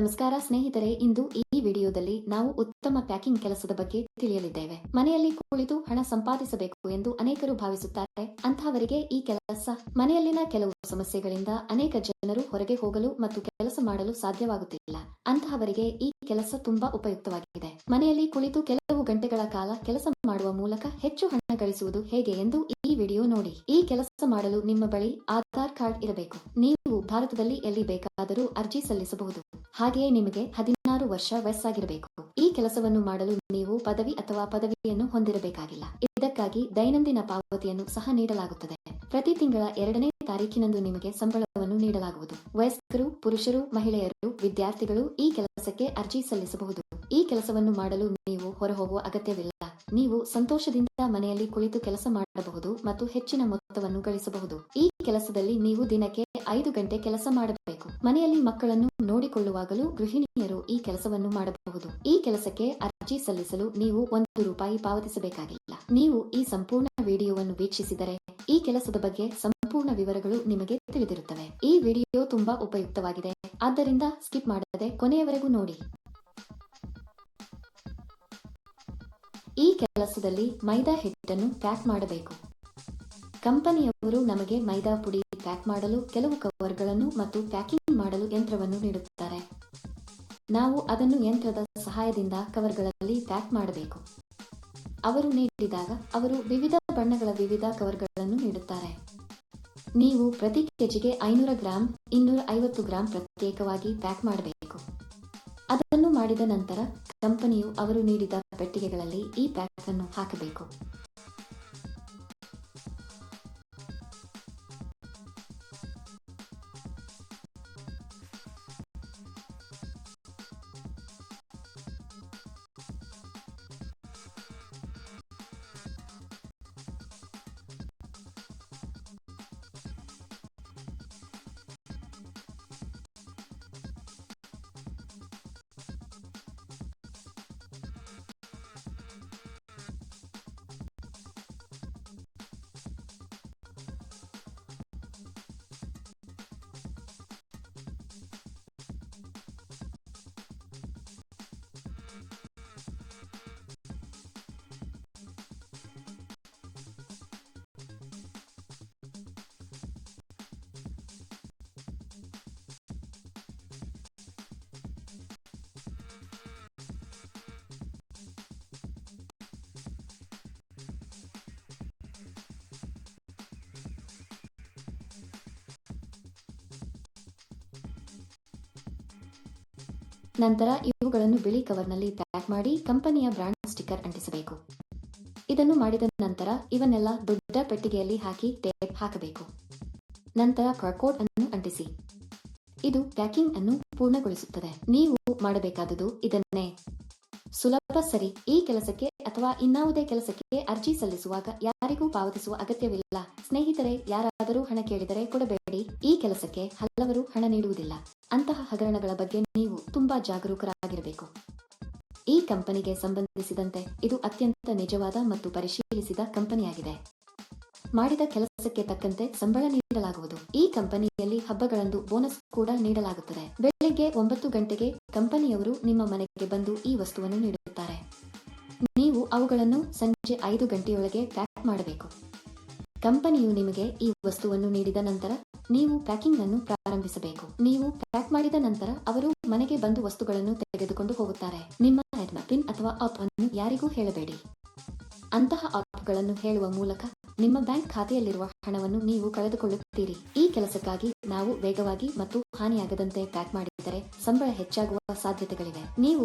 ನಮಸ್ಕಾರ ಸ್ನೇಹಿತರೆ, ಇಂದು ಈ ವಿಡಿಯೋದಲ್ಲಿ ನಾವು ಉತ್ತಮ ಪ್ಯಾಕಿಂಗ್ ಕೆಲಸದ ಬಗ್ಗೆ ತಿಳಿಯಲಿದ್ದೇವೆ. ಮನೆಯಲ್ಲಿ ಕುಳಿತು ಹಣ ಸಂಪಾದಿಸಬೇಕು ಎಂದು ಅನೇಕರು ಭಾವಿಸುತ್ತಾರೆ. ಅಂತಹವರಿಗೆ ಈ ಕೆಲಸ, ಮನೆಯಲ್ಲಿನ ಕೆಲವು ಸಮಸ್ಯೆಗಳಿಂದ ಅನೇಕ ಜನರು ಹೊರಗೆ ಹೋಗಲು ಮತ್ತು ಕೆಲಸ ಮಾಡಲು ಸಾಧ್ಯವಾಗುತ್ತಿಲ್ಲ. ಅಂತಹವರಿಗೆ ಈ ಕೆಲಸ ತುಂಬಾ ಉಪಯುಕ್ತವಾಗಿದೆ. ಮನೆಯಲ್ಲಿ ಕುಳಿತು ಕೆಲವು ಗಂಟೆಗಳ ಕಾಲ ಕೆಲಸ ಮಾಡುವ ಮೂಲಕ ಹೆಚ್ಚು ಹಣ ಗಳಿಸುವುದು ಹೇಗೆ ಎಂದು ಈ ವಿಡಿಯೋ ನೋಡಿ. ಈ ಕೆಲಸ ಮಾಡಲು ನಿಮ್ಮ ಬಳಿ ಆಧಾರ್ ಕಾರ್ಡ್ ಇರಬೇಕು. ನೀವು ಭಾರತದಲ್ಲಿ ಎಲ್ಲಿ ಬೇಕಾದರೂ ಅರ್ಜಿ ಸಲ್ಲಿಸಬಹುದು. ಹಾಗೆಯೇ ನಿಮಗೆ ಹದಿನಾರು ವರ್ಷ ವಯಸ್ಸಾಗಿರಬೇಕು. ಈ ಕೆಲಸವನ್ನು ಮಾಡಲು ನೀವು ಪದವಿ ಅಥವಾ ಪದವಿಯನ್ನು ಹೊಂದಿರಬೇಕಾಗಿಲ್ಲ. ಇದಕ್ಕಾಗಿ ದೈನಂದಿನ ಪಾವತಿಯನ್ನು ಸಹ ನೀಡಲಾಗುತ್ತದೆ. ಪ್ರತಿ ತಿಂಗಳ ಎರಡನೇ ತಾರೀಕಿನಂದು ನಿಮಗೆ ಸಂಬಳವನ್ನು ನೀಡಲಾಗುವುದು. ವಯಸ್ಕರು, ಪುರುಷರು, ಮಹಿಳೆಯರು, ವಿದ್ಯಾರ್ಥಿಗಳು ಈ ಕೆಲಸಕ್ಕೆ ಅರ್ಜಿ ಸಲ್ಲಿಸಬಹುದು. ಈ ಕೆಲಸವನ್ನು ಮಾಡಲು ನೀವು ಹೊರಹೋಗುವ ಅಗತ್ಯವಿಲ್ಲ. ನೀವು ಸಂತೋಷದಿಂದ ಮನೆಯಲ್ಲಿ ಕುಳಿತು ಕೆಲಸ ಮಾಡಬಹುದು ಮತ್ತು ಹೆಚ್ಚಿನ ಮೊತ್ತವನ್ನು ಗಳಿಸಬಹುದು. ಈ ಕೆಲಸದಲ್ಲಿ ನೀವು ದಿನಕ್ಕೆ ಐದು ಗಂಟೆ ಕೆಲಸ ಮಾಡಬೇಕು. ಮನೆಯಲ್ಲಿ ಮಕ್ಕಳನ್ನು ನೋಡಿಕೊಳ್ಳುವಾಗಲೂ ಗೃಹಿಣಿಯರು ಈ ಕೆಲಸವನ್ನು ಮಾಡಬಹುದು. ಈ ಕೆಲಸಕ್ಕೆ ಅರ್ಜಿ ಸಲ್ಲಿಸಲು ನೀವು ಒಂದು ರೂಪಾಯಿ ಪಾವತಿಸಬೇಕಾಗಿಲ್ಲ. ನೀವು ಈ ಸಂಪೂರ್ಣ ವಿಡಿಯೋವನ್ನು ವೀಕ್ಷಿಸಿದರೆ ಈ ಕೆಲಸದ ಬಗ್ಗೆ ಸಂಪೂರ್ಣ ವಿವರಗಳು ನಿಮಗೆ ತಿಳಿದಿರುತ್ತವೆ. ಈ ವಿಡಿಯೋ ತುಂಬಾ ಉಪಯುಕ್ತವಾಗಿದೆ. ಆದ್ದರಿಂದ ಸ್ಕಿಪ್ ಮಾಡದೆ ಕೊನೆಯವರೆಗೂ ನೋಡಿ. ಈ ಕೆಲಸದಲ್ಲಿ ಮೈದಾ ಹಿಟ್ಟನ್ನು ಪ್ಯಾಕ್ ಮಾಡಬೇಕು. ಕಂಪನಿಯವರು ನಮಗೆ ಮೈದಾ ಪುಡಿ ಪ್ಯಾಕ್ ಮಾಡಲು ಕೆಲವು ಕವರ್ಗಳನ್ನು ಮತ್ತು ಪ್ಯಾಕಿಂಗ್ ಮಾಡಲು ಯಂತ್ರವನ್ನು ನೀಡುತ್ತಾರೆ. ನಾವು ಅದನ್ನು ಯಂತ್ರದ ಸಹಾಯದಿಂದ ಕವರ್ಗಳಲ್ಲಿ ಪ್ಯಾಕ್ ಮಾಡಬೇಕು. ಅವರು ನೀಡಿದಾಗ ಅವರು ವಿವಿಧ ಬಣ್ಣಗಳ ವಿವಿಧ ಕವರ್ಗಳನ್ನು ನೀಡುತ್ತಾರೆ. ನೀವು ಪ್ರತಿ ಕೆಜಿಗೆ ಐನೂರ ಗ್ರಾಂ ಇನ್ನೂರ ಐವತ್ತು ಗ್ರಾಂ ಪ್ರತ್ಯೇಕವಾಗಿ ಪ್ಯಾಕ್ ಮಾಡಬೇಕು. ಅದನ್ನು ಮಾಡಿದ ನಂತರ ಕಂಪನಿಯು ಅವರು ನೀಡಿದ ಪೆಟ್ಟಿಗೆಗಳಲ್ಲಿ ಈ ಪ್ಯಾಕ್ ಅನ್ನು ಹಾಕಬೇಕು. ನಂತರ ಇವುಗಳನ್ನು ಬಿಳಿ ಕವರ್ನಲ್ಲಿ ಪ್ಯಾಕ್ ಮಾಡಿ ಕಂಪನಿಯ ಬ್ರಾಂಡ್ ಸ್ಟಿಕ್ಕರ್ ಅಂಟಿಸಬೇಕು. ಇದನ್ನು ಮಾಡಿದ ನಂತರ ಇವನ್ನೆಲ್ಲ ದೊಡ್ಡ ಪೆಟ್ಟಿಗೆಯಲ್ಲಿ ಹಾಕಿ ಟೇಪ್ ಹಾಕಬೇಕು. ನಂತರ ಕೋಡ್ ಅನ್ನು ಅಂಟಿಸಿ. ಇದು ಪ್ಯಾಕಿಂಗ್ ಅನ್ನು ಪೂರ್ಣಗೊಳಿಸುತ್ತದೆ. ನೀವು ಮಾಡಬೇಕಾದುದು ಇದನ್ನೇ. ಸುಲಭ ಸರಿ. ಈ ಕೆಲಸಕ್ಕೆ ಅಥವಾ ಇನ್ನಾವುದೇ ಕೆಲಸಕ್ಕೆ ಅರ್ಜಿ ಸಲ್ಲಿಸುವಾಗ ಯಾರಿಗೂ ಪಾವತಿಸುವ ಅಗತ್ಯವಿಲ್ಲ. ಸ್ನೇಹಿತರೆ ಯಾರಾದರೂ ಹಣ ಕೇಳಿದರೆ ಕೊಡಬೇಡಿ. ಈ ಕೆಲಸಕ್ಕೆ ಹಲವರು ಹಣ ನೀಡುವುದಿಲ್ಲ. ಅಂತಹ ಹಗರಣಗಳ ಬಗ್ಗೆ ನೀವು ತುಂಬಾ ಜಾಗರೂಕರಾಗಿರಬೇಕು. ಈ ಕಂಪನಿಗೆ ಸಂಬಂಧಿಸಿದಂತೆ ಇದು ಅತ್ಯಂತ ನಿಜವಾದ ಮತ್ತು ಪರಿಶೀಲಿಸಿದ ಕಂಪನಿಯಾಗಿದೆ. ಮಾಡಿದ ಕೆಲಸಕ್ಕೆ ತಕ್ಕಂತೆ ಸಂಬಳ ನೀಡಲಾಗುವುದು. ಈ ಕಂಪನಿಯಲ್ಲಿ ಹಬ್ಬಗಳಂದು ಬೋನಸ್ ಕೂಡ ನೀಡಲಾಗುತ್ತದೆ. ಬೆಳಿಗ್ಗೆ ಒಂಬತ್ತು ಗಂಟೆಗೆ ಕಂಪನಿಯವರು ನಿಮ್ಮ ಮನೆಗೆ ಬಂದು ಈ ವಸ್ತುವನ್ನು ನೀಡುತ್ತಾರೆ. ನೀವು ಅವುಗಳನ್ನು ಸಂಜೆ ಐದು ಗಂಟೆಯೊಳಗೆ ಪ್ಯಾಕ್ ಮಾಡಬೇಕು. ಕಂಪನಿಯು ನಿಮಗೆ ಈ ವಸ್ತುವನ್ನು ನೀಡಿದ ನಂತರ ನೀವು ಪ್ಯಾಕಿಂಗ್ ಅನ್ನು ಪ್ರಾರಂಭಿಸಬೇಕು. ನೀವು ಪ್ಯಾಕ್ ಮಾಡಿದ ನಂತರ ಅವರು ಮನೆಗೆ ಬಂದು ವಸ್ತುಗಳನ್ನು ತೆಗೆದುಕೊಂಡು ಹೋಗುತ್ತಾರೆ. ನಿಮ್ಮ ಪಿನ್ ಅಥವಾ ಆಪ್ ಅನ್ನು ಯಾರಿಗೂ ಹೇಳಬೇಡಿ. ಅಂತಹ ಆಪ್ಗಳನ್ನು ಹೇಳುವ ಮೂಲಕ ನಿಮ್ಮ ಬ್ಯಾಂಕ್ ಖಾತೆಯಲ್ಲಿರುವ ಹಣವನ್ನು ನೀವು ಕಳೆದುಕೊಳ್ಳುತ್ತೀರಿ. ಈ ಕೆಲಸಕ್ಕಾಗಿ ನಾವು ವೇಗವಾಗಿ ಮತ್ತು ಹಾನಿಯಾಗದಂತೆ ಪ್ಯಾಕ್ ಮಾಡಿದರೆ ಸಂಬಳ ಹೆಚ್ಚಾಗುವ ಸಾಧ್ಯತೆಗಳಿವೆ. ನೀವು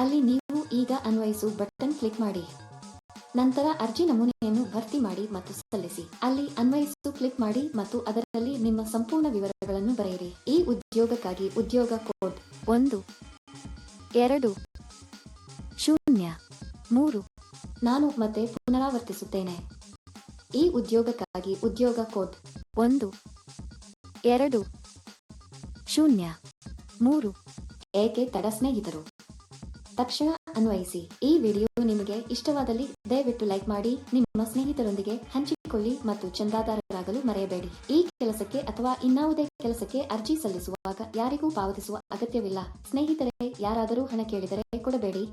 ಅಲ್ಲಿ ನೀವು ಈಗ ಅನ್ವಯಿಸು ಬಟನ್ ಕ್ಲಿಕ್ ಮಾಡಿ. ನಂತರ ಅರ್ಜಿ ನಮೂನೆಯನ್ನು ಭರ್ತಿ ಮಾಡಿ ಮತ್ತು ಸಲ್ಲಿಸಿ. ಅಲ್ಲಿ ಅನ್ವಯಿಸು ಕ್ಲಿಕ್ ಮಾಡಿ ಮತ್ತು ಅದರಲ್ಲಿ ನಿಮ್ಮ ಸಂಪೂರ್ಣ ವಿವರಗಳನ್ನು ಬರೆಯಿರಿ. ಈ ಉದ್ಯೋಗಕ್ಕಾಗಿ ಉದ್ಯೋಗ ಕೋಡ್ ಒಂದು, ಎರಡು, ಶೂನ್ಯ, ಮೂರು ನಾನು ಮತ್ತೆ ಪುನರಾವರ್ತಿಸುತ್ತೇನೆ. ಈ ಉದ್ಯೋಗಕ್ಕಾಗಿ ಉದ್ಯೋಗ ಕೋಡ್ ಒಂದು, ಎರಡು, ಶೂನ್ಯ, ಮೂರು. ಏಕೆ ತಡ ಸ್ನೇಹಿತರು? ತಕ್ಷಣ ಅನ್ವಯಿಸಿ, ಈ ವಿಡಿಯೋ ನಿಮಗೆ ಇಷ್ಟವಾದಲ್ಲಿ ದಯವಿಟ್ಟು ಲೈಕ್ ಮಾಡಿ, ನಿಮ್ಮ ಸ್ನೇಹಿತರೊಂದಿಗೆ ಹಂಚಿಕೊಳ್ಳಿ ಮತ್ತು ಚಂದಾದಾರರಾಗಲು ಮರೆಯಬೇಡಿ. ಈ ಕೆಲಸಕ್ಕೆ ಅಥವಾ ಇನ್ನಾವುದೇ ಕೆಲಸಕ್ಕೆ ಅರ್ಜಿ ಸಲ್ಲಿಸುವಾಗ ಯಾರಿಗೂ ಪಾವತಿಸುವ ಅಗತ್ಯವಿಲ್ಲ. ಸ್ನೇಹಿತರೇ, ಯಾರಾದರೂ ಹಣ ಕೇಳಿದರೆ ಕೊಡಬೇಡಿ.